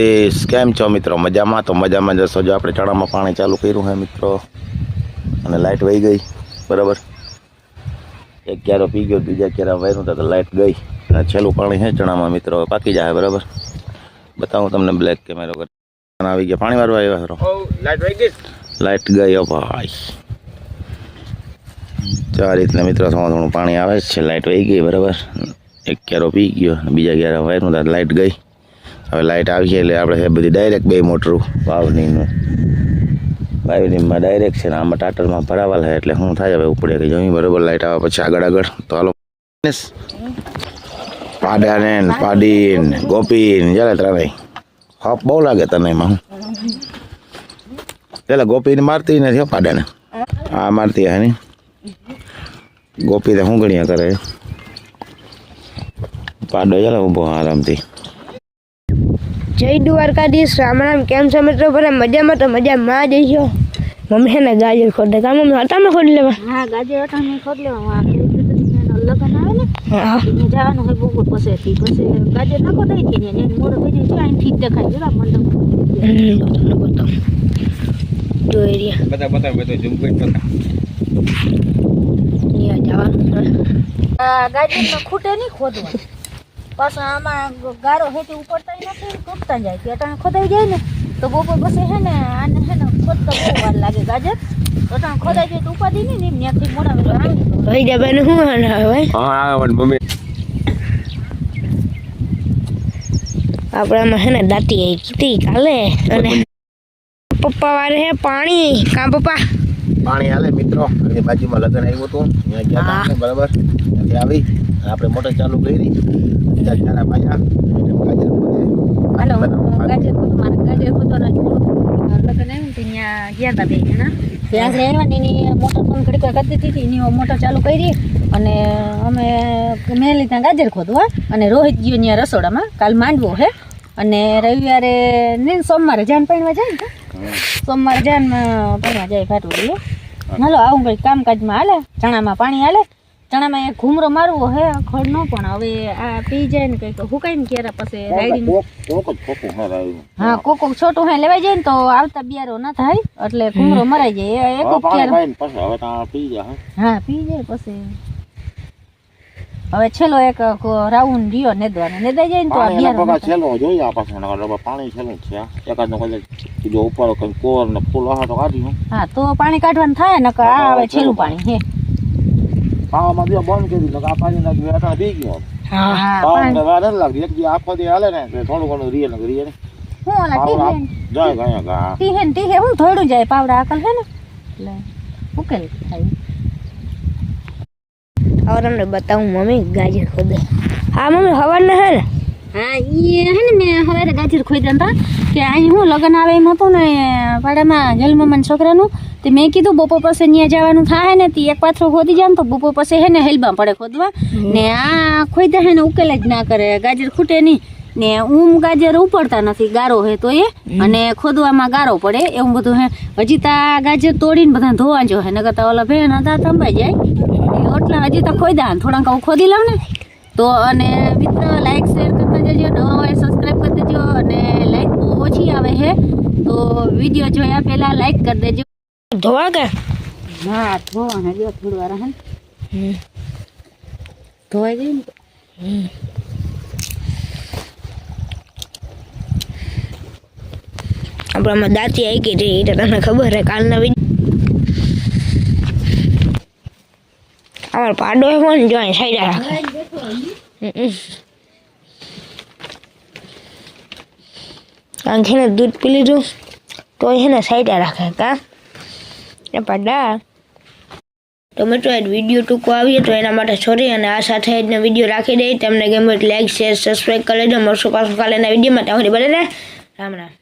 દેશ કેમ છો મિત્રો? મજામાં? તો મજામાં જશો જો આપણે ચણામાં પાણી ચાલુ કર્યું હે મિત્રો. અને લાઇટ વહી ગઈ. બરાબર? એક ક્યારો પી ગયો બીજા ક્યારા વહેરું તો લાઇટ ગઈ. અને છેલ્લું પાણી છે ચણામાં મિત્રો. પાકી જાય બરાબર? બતાવું તમને બ્લેક કેમેરો કરી. આવી ગયા. પાણી વાળવા આવ્યા હરો વહી ગઈ? લાઇટ ગઈ ભાઈ. તો આ રીતના મિત્રો થોડું થોડું પાણી આવે છે. લાઇટ વહી ગઈ બરાબર? એક ક્યારો પી ગયો બીજા ક્યારા વહેરું તો લાઇટ ગઈ. હવે લાઇટ આવી એટલે આપણે છે બધી ડાયરેક્ટ બે મોટરું વાવણીનું. વાવનીમાં ડાયરેક્ટ છે ને આમાં ટાટરમાં ભરાવાલ છે એટલે શું થાય હવે ઉપડે કે જમી બરાબર લાઇટ આવે પછી આગળ આગળ. તો હાલો. પાડાને પાડીન, ગોપીન ચાલે ત્રણેય હપ બહુ લાગે તને એમાં. પેલા ગોપીને મારતી નથી પાડાને. હા, મારતી હે ને. ગોપી તો શું ગણ્યા કરે. પાડો ચાલે ઊભો આરામથી. જય દ્વારકાધીશ રામ રામ કેમ છો મિત્રો? બધા મજામાં? તો મજામાં. જ છો મમ્મી છે ને ગાજર ખોદે કા મમ્મી હતા મેં ખોદી લેવા. હા ગાજર હતા ખોદ લેવા. લગન આવે ને જવાનું હોય બપોર પછીથી પછી ગાજર ના દઈ નહીં મોડો થઈ જાય અહીંથી જ દેખાય. જરા મંડપ. બતાવું એરિયા જવાનું છે. ગાજરમાં ખૂટે નહીં ખોદવા. પાછા આમાં ગારો હેઠી ઉપડતા નથી તૂટતા જાય. કે અટાણે ખોદાઈ જાય ને તો બપોર પછી હે ને આને હે ને ખોદતા બહુ વાર લાગે ગાજર. તો અટાણે ખોદાઈ જાય તો ઉપાધી નહીં ને એમ ત્યાંથી મોડા વેલા આવી ભાઈ જાબેન શું હાલ હવે હા આવે મમ્મી. આપણામાં છે ને દાંતી આવી કીધી કાલે. અને પપ્પા વારે હે પાણી. કા પપ્પા? પાણી હાલે મિત્રો. એની બાજુમાં લગ્ન આવ્યું હતું. ત્યાં ગયા હતા બરાબર? ત્યાંથી આવી. આપણે મોટર ચાલુ કરી. બીજા ચારા પાયા. ત્યાં ત્યાં મોટર ચાલુ કરી. અને અમે મેં લીધા ગાજર ખોદવા અને રોહિત ગયો ત્યાં રસોડામાં. કાલ માંડવો હે. અને રવિવારે ને સોમવારે જાન પૈણવા જાય ને સોમવારે જાન પૈણવા જાય ફાટવું હાલો આવું કંઈક કામકાજમાં હાલે? ચણામાં પાણી હાલે? ચણામાં એક ઘૂમરો મારવો હે ખડ નો પણ હવે આ પી જાય ને કંઈક હુકાઈને ક્યારે પછી રાઈડિંગ હા કોક છોટું હે લેવાઈ જાય ને તો આવતા બિયારો ના થાય એટલે ઘૂમરો મરાઈ જાય. એક ક્યારે પી હા. પી જાય પછી. હવે છેલ્લો એક રાઉન્ડ રહ્યો નેદવાનો. નેદાઈ જાય ને તો આ પાણી બિયારો. છેલ્લો જોઈએ આ પાછળ પાણી છેલ્લું છે એકાદ નો કદાચ બીજો ઉપાડો કઈ કોર ને ફૂલ હશે તો હું હા તો પાણી કાઢવાનું થાય ને આ હવે છેલ્લું પાણી હે. પાવામાં બી બંધ કરી દીધું નકર આ પાણી નાખ્યું અટાણે બી ગયો. હા હા પાણી. વાર ન લાગી એક બી આખો દે હાલે ને થોડું ઘણું રીએ ને રીએ ને. હું ઓલા ટીહે જાય ગયા ગયા ટીહે ને ટીહે હું થોડું જાય પાવડા આકલ હે ને? એટલે ઉકેલ થાય. હવે તમને બતાવું મમ્મી ગાજર ખોદે. હા મમ્મી હવારના હે ને? હા એ હે ને મેં હવે ગાજર ખોઈ હતા કે અહીં હું લગ્ન આવે એમ હતું ને પાડામાં જલમામાના છોકરાનું તે મેં કીધું બપોર પાસે ત્યાં જવાનું થાય ને તે એક પાથરો ખોદી જાય ને તો બપોર પાસે હે ને હેલબા પડે ખોદવા. ને આ ખોઈદા હે ને ઉકેલ જ ના કરે ગાજર ખૂટે નહીં ને ઊમ ગાજર ઉપડતા નથી ગારો હે તો એ અને ખોદવામાં ગારો પડે એવું બધું હે. હજી તા ગાજર તોડીને બધા ધોવા જો હે નગર તો ઓલા ભેણ હતા તંબાઈ જાય. એ ઓટલા હજી તો ખોદા થોડાક હું ખોદી લઉં ને. તો અને મિત્ર લાઈક શેર કરતા જજો ન હોય સબસ્ક્રાઈબ કરી દેજો અને લાઈક બહુ ઓછી આવે છે તો વીડિયો જોયા પહેલા લાઈક કરી દેજો. ધોવા કે હા ધોવાના જો થોડું વાર હે હમ. ધોવાઈ ગઈ ને? આપણામાં દાંતી આવી ગઈ હતી એ તો તને ખબર હે કાલના વીડિયો અમારો પાડો હે પણ જો અહીં સાઈડ રાખે હમ. કારણ કે એને દૂધ પી લીધું. તો છે ને સાઈડ રાખે કા? એ પડા. તો મિત્રો વીડિયો ટૂંકો આવીએ તો એના માટે સોરી અને આ સાથે આજનો વીડિયો રાખી દઈ. તમને ગમે લાઈક શેર સબસ્ક્રાઈબ કરી લેજો મળશું પાછું કાલે વિડીયોમાં. તમારી બધાને રામ રામ.